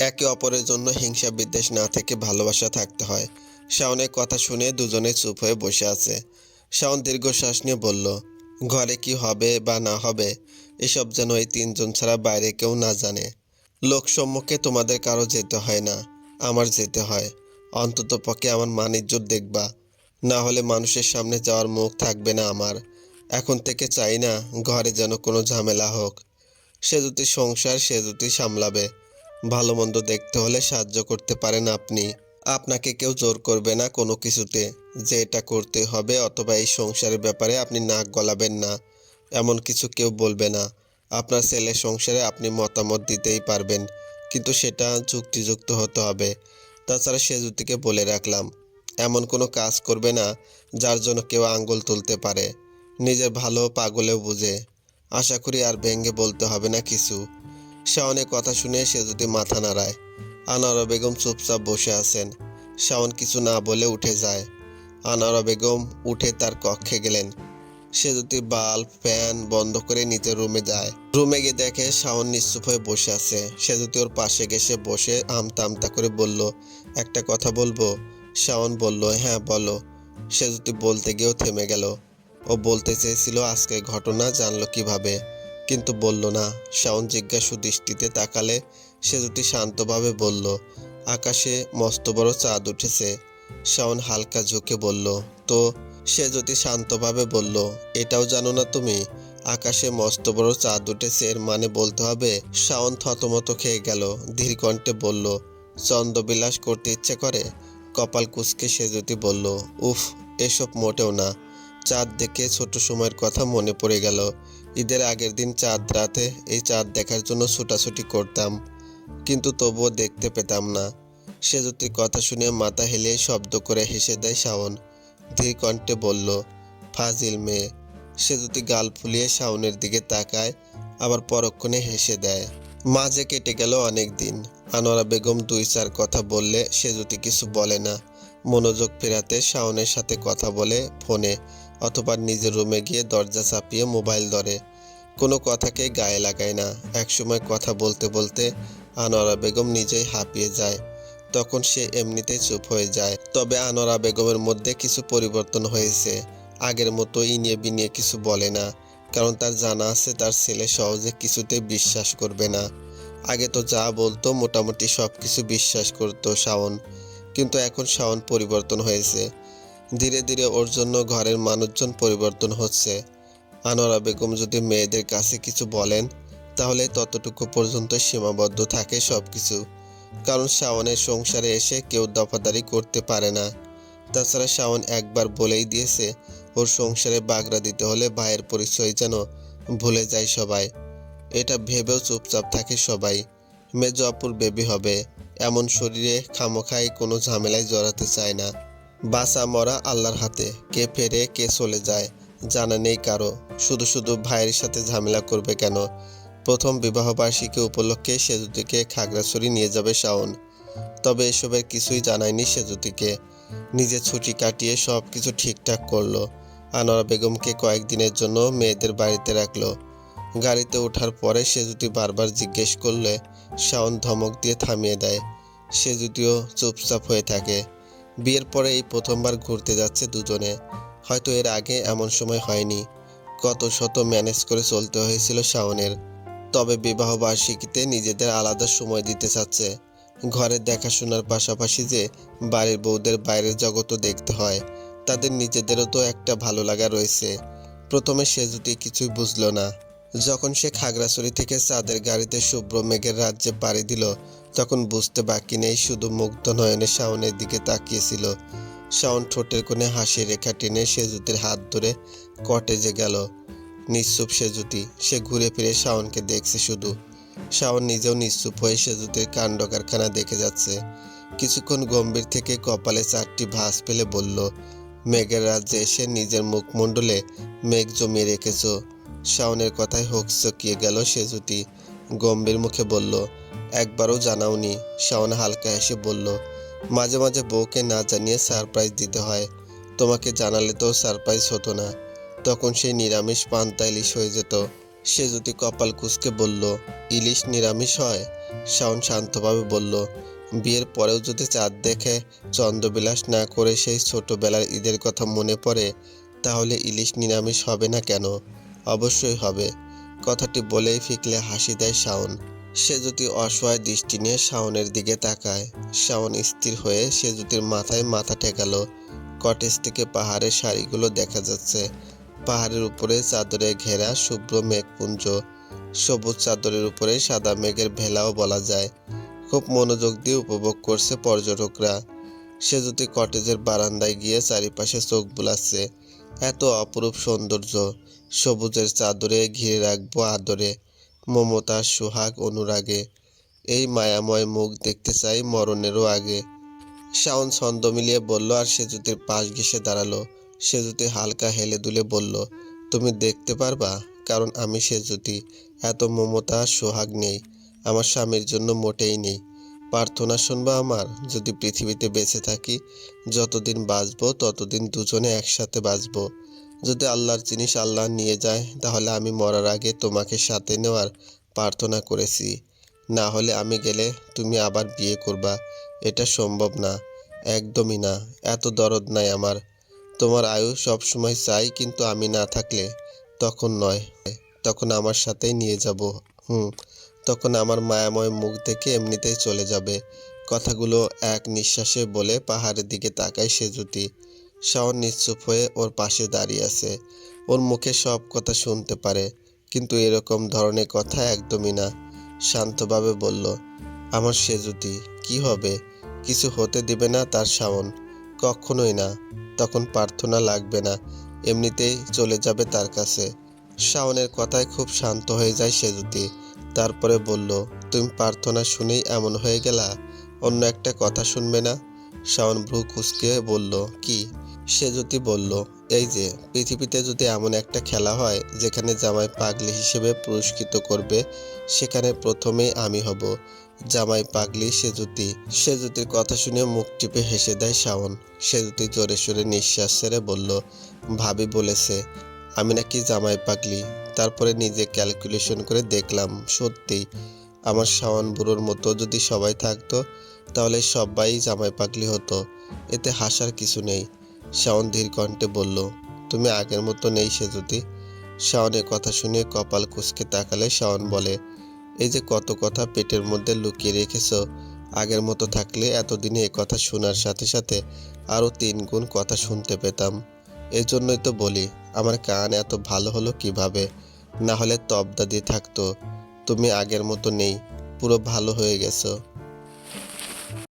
একে অপরের জন্য হিংসা বিদ্বেষ না থেকে ভালোবাসা থাকতে হয়। শাওনের কথা শুনে দুজনে চুপ হয়ে বসে আছে। শাওন দীর্ঘশ্বাস নিয়ে বলল, ঘরে কি হবে বা না হবে? এসব যেন এই তিনজন ছাড়া বাইরে কেউ না জানে। লোক সম্মুখে তোমাদের কারও যেতে হয় না, আমার যেতে হয়। অন্তত পক্ষে আমার মান ইজ্জত দেখবা। না হলে মানুষের সামনে যাওয়ার মুখ থাকবে না আমার। এখন থেকে চাই না ঘরে যেন কোনো ঝামেলা হোক। সে যদি সংসার, সে যদি সামলাবে। ভালো মন্দ দেখতে হলে সাহায্য করতে পারেন আপনি। আপনাকে কেউ জোর করবে না কোনো কিছুতে। যে এটা করতে হবে অথবা এই সংসারের ব্যাপারে আপনি নাক গলাবেন না। এমন কিছু কেউ বলবে না। আপনার ছেলের সংসারে আপনি মতামত দিতেই পারবেন, কিন্তু সেটা যুক্তিযুক্ত হতে হবে। তাছাড়া সে যুক্তিকে বলে রাখলাম। এমন কোনো কাজ করবে না যার জন্য কেউ আঙ্গুল তুলতে পারে। নিজের ভালো পাগলেও বুঝে। আশা করি আর ভেঙ্গে বলতে হবে না কিছু। শাওনের কথা শুনে সে যদি মাথা নাড়ায়। আনোয়ারা বেগম চুপচাপ বসে আছেন। শাওন কিছু না বলে উঠে যায়। আনোয়ারা বেগম উঠে তার কক্ষে গেলেন। সে যদি বাল্ব, ফ্যান বন্ধ করে নিজের রুমে যায়। রুমে গিয়ে দেখে শাওন নিশ্চুপ হয়ে বসে আছে। সে যদি ওর পাশে গেসে বসে আমতা আমতা করে বলল, একটা কথা বলব? শাওন বলল হ্যাঁ বলো। সে যদি বলতে গিয়েও থেমে গেল। ও বলতে চেয়েছিল আজকে ঘটনা জানলো কীভাবে? কিন্তু বলল না। শাওন জিজ্ঞাসু দৃষ্টিতে তাকালে সে যদি শান্তভাবে বলল, আকাশে মস্ত বড় চাঁদ উঠেছে। শাওন হালকা ঝুঁকে বলল, তো? সে যদি শান্তভাবে বলল, এটাও জানো না তুমি? আকাশে মস্ত বড় চাঁদ উঠেছে, এর মানে বলতে হবে? শাওন থতমত খেয়ে গেল, ধীরকণ্ঠে বলল, চন্দ্রবিলাস করতে ইচ্ছে করে? কপাল কুচকে সে যদি বলল, উফ, এসব মোটেও না। চাঁদ দেখে ছোট সময়ের কথা মনে পড়ে গেল। ঈদের আগের দিন চাঁদ রাতে এই চাঁদ দেখার জন্য ছুটাছুটি করতাম, কিন্তু তবুও দেখতে পেতাম না। সে যদি কথা শুনে মাথা হেলিয়ে শব্দ করে হেসে দেয় শাওন। ধীর কণ্ঠে বলল, ফাজিল মেয়ে। সে যদি গাল ফুলিয়ে শাওনের দিকে তাকায়, আবার পরক্ষণে হেসে দেয় মাঝে কেটে গেল অনেক দিন। আনোয়ারা বেগম দুই চার কথা বললে সে যদি কিছু বলে না। মনোযোগ ফেরাতে শাওনের সাথে কথা বলে ফোনে অথবা নিজের রুমে গিয়ে দরজা চাপিয়ে মোবাইল ধরে। কোনো কথাকে গায়ে লাগায় না। একসময় কথা বলতে বলতে আনোয়ারা বেগম নিজেই হাঁপিয়ে যায়। তখন সে এমনিতেই চুপ হয়ে যায়। তবে আনোয়ারা বেগমের মধ্যে কিছু পরিবর্তন হয়েছে। আগের মতো ইনিয়ে বিনিয়ে কিছু বলে না। কারণ তার জানা আছে তার ছেলে সহজে কিছুতে বিশ্বাস করবে না। আগে তো যা বলতো মোটামুটি সব কিছু বিশ্বাস করতো শাওন। কিন্তু এখন শাওন পরিবর্তন হয়েছে। ধীরে ধীরে ওর জন্য ঘরের মানুষজন পরিবর্তন হচ্ছে। আনোয়ারা বেগম যদি মেয়েদের কাছে কিছু বলেন, তাহলে ততটুকু পর্যন্ত সীমাবদ্ধ থাকে সব কিছু কারণ শাওনের সংসারে এসে কেউ দফাদারি করতে পারে না। তাছাড়া শাওন একবার বলেই দিয়েছে, ওর সংসারে বাগড়া দিতে হলে ভাইয়ের পরিচয় যেন ভুলে যায় সবাই। এটা ভেবেও চুপচাপ থাকে সবাই। মেজো অপুর বেবি হবে, এমন শরীরে খামোখাই কোনো ঝামেলায় জড়াতে চায় না। বাসা মরা আল্লাহর হাতে, কে ফেরে, কে চলে যায়, জানা নেই কারও। শুধু শুধু ভাইয়ের সাথে ঝামেলা করবে কেন? প্রথম বিবাহবার্ষিকী উপলক্ষে সেজুতিকে খাগড়াছড়ি নিয়ে যাবে শাওন। তবে এসবের কিছুই জানায়নি সেজুতিকে। নিজে ছুটি কাটিয়ে সব কিছু ঠিকঠাক করল। আনোয়ারা বেগমকে কয়েকদিনের জন্য মেয়েদের বাড়িতে রাখল। গাড়িতে ওঠার পরে সে যদি বারবার জিজ্ঞেস করলে, শাওন ধমক দিয়ে থামিয়ে দেয়। সে যদিও চুপচাপ হয়ে থাকে। বিয়ের পরে এই প্রথমবার ঘুরতে যাচ্ছে দুজনে। হয়তো এর আগে এমন সময় হয়নি। কত শত ম্যানেজ করে চলতে হয়েছিল শাওনের। তবে বিবাহ বার্ষিকীতে নিজেদের আলাদা সময় দিতে চাচ্ছে। ঘরের দেখাশোনার পাশাপাশি যে বাড়ির বউদের বাইরের জগতও দেখতে হয়, তাদের নিজেদেরও তো একটা ভালো লাগা রয়েছে। প্রথমে সে যদি কিছুই বুঝলো না, যখন সে খাগড়াছড়ি থেকে চাঁদের গাড়িতে শুভ্র মেঘের রাজ্যে পাড়ি দিল তখন বুঝতে বাকি নেই, শুধু মুগ্ধ নয়নে শাওনের দিকে তাকিয়েছিল। শাওন ঠোঁটের কোণে হাসি রেখা টেনে সেজুতির হাত ধরে কটেজে গেল। নিশ্চুপ সেজুতি, সে ঘুরে ফিরে শাওনকে দেখছে শুধু। শাওন নিজেও নিশ্চুপ হয়ে সেজুতির কাণ্ড কারখানা দেখে যাচ্ছে। কিছুক্ষণ গম্ভীর থেকে কপালে চারটি ভাঁজ ফেলে বলল, মেঘের রাজ্যে এসে নিজের মুখমণ্ডলে মেঘ জমিয়ে রেখেছ। শাওনের কথায় হোক চকিয়ে গেল সেজুতি। গম্ভীর মুখে বলল, একবারও জানাওনি। শাওন হালকা হেসে বলল, মাঝে মাঝে বউকে না জানিয়ে সারপ্রাইজ দিতে হয়। তোমাকে জানালে তো সারপ্রাইজ হতো না। তখন সেই নিরামিষ পান্তা ইলিশ হয়ে যেত। সে যদি কপাল কুচকে বলল, ইলিশ নিরামিষ হয়? শাওন শান্তভাবে বলল, বিয়ের পরেও যদি চাঁদ দেখে চন্দ্রবিলাস না করে সেই ছোটবেলার ঈদের কথা মনে পড়ে, তাহলে ইলিশ নিরামিষ হবে না কেন? অবশ্যই হবে। কথাটি বলেই ফিকলে হাসি দেয় শাওন। সে যদি অসহায় দৃষ্টি নিয়ে শাওনের দিকে তাকায়, শাওন স্থির হয়ে সে জুতির মাথায় মাথা ঠেকালো, কটেজ থেকে পাহাড়ের শাড়িগুলো দেখা যাচ্ছে। পাহাড়ের উপরে চাদরে ঘেরা শুভ্র মেঘপুঞ্জ। সবুজ চাদরের উপরে সাদা মেঘের ভেলাও বলা যায়। খুব মনোযোগ দিয়ে উপভোগ করছে পর্যটকরা। সে যদি কটেজের বারান্দায় গিয়ে চারিপাশে চোখ বুলাচ্ছে, এত অপরূপ সৌন্দর্য। সবুজের চাদরে ঘিরে রাখব আদরে, মমতা, সোহাগ, অনুরাগে। এই মায়াময় মুখ দেখতে চাই মরণেরও আগে। শাওন ছন্দ মিলিয়ে বলল, আর সেজুতির পাশ ঘেসে দাঁড়াল। সেজুতি হালকা হেলে দুলে বলল, তুমি দেখতে পারবা? কারণ আমি সেজুতি। এত মমতা, সোহাগ নেই। আমার স্বামীর জন্য মোটেই নেই। প্রার্থনা শুনবা আমার? যদি পৃথিবীতে বেঁচে থাকি, যতদিন বাঁচবো, ততদিন দুজনে একসাথে বাঁচবো। যদি আল্লাহর জিনিস আল্লাহ নিয়ে যায়, তাহলে আমি মরার আগে তোমাকে সাথে নেওয়ার প্রার্থনা করেছি। না হলে আমি গেলে তুমি আবার বিয়ে করবা। এটা সম্ভব না, একদমই না, এত দরদ নাই আমার। তোমার আয়ু সব সময় চাই, কিন্তু আমি না থাকলে তখন নয়। তখন আমার সাথেই নিয়ে যাব। হুম, তখন আমার মায়াময় মুখ দেখে এমনিতেই চলে যাবে। কথাগুলো এক নিঃশ্বাসে বলে পাহাড়ের দিকে তাকায় সেজুতি। শাওন নিশ্চুপ হয়ে ওর পাশে দাঁড়িয়ে আছে। ওর মুখে সব কথা শুনতে পারে, কিন্তু এরকম ধরনের কথা একদমই না। শান্তভাবে বলল, আমার সেজুতি, কি হবে? কিছু হতে দেবে না তার শাওন। কখনোই না। তখন প্রার্থনা লাগবে না। এমনিতেই চলে যাবে তার কাছে। শাওনের কথায় খুব শান্ত হয়ে যায় সেজুতি। তারপরে বলল, তুমি প্রার্থনা শুনেই এমন হয়ে গেলা? অন্য একটা কথা শুনবে না? শাওন ভ্রু কুচকে বলল, কি? সে যদি বলল, এই যে, পৃথিবীতে যদি এমন একটা খেলা হয়, যেখানে জামাই পাগলি হিসেবে পুরস্কৃত করবে, সেখানে প্রথমেই আমি হব। জামাই পাগলি সেজুতি সেজুতির কথা শুনে মুখ টিপে হেসে দেয় শাওন। সেজুতি জোরে সোরে নিঃশ্বাস ছেড়ে বলল, ভাবি বলেছে, আমি নাকি জামাই পাগলি। তারপরে নিজে ক্যালকুলেশন করে দেখলাম সত্যি আমার শাওন বুড়োর মতো যদি সবাই থাকতো তাহলে সবাই জামাই পাগলি হতো। এতে হাসার কিছু নেই। শাওন ধীর কণ্ঠে বলল, তুমি আগের মতো নেই সেজুতি শাওনের কথা শুনে কপাল কুচকে তাকালে শাওন বলে, এই যে কত কথা পেটের মধ্যে লুকিয়ে রেখেছ, আগের মতো থাকলে এতদিনে এ কথা শোনার সাথে সাথে আরও তিন গুণ কথা শুনতে পেতাম। এই জন্যই তো বলি, আমার কান এত ভালো হলো কীভাবে? না হলে তবদা দিয়ে থাকতো। তুমি আগের মতো নেই, পুরো ভালো হয়ে গেছো।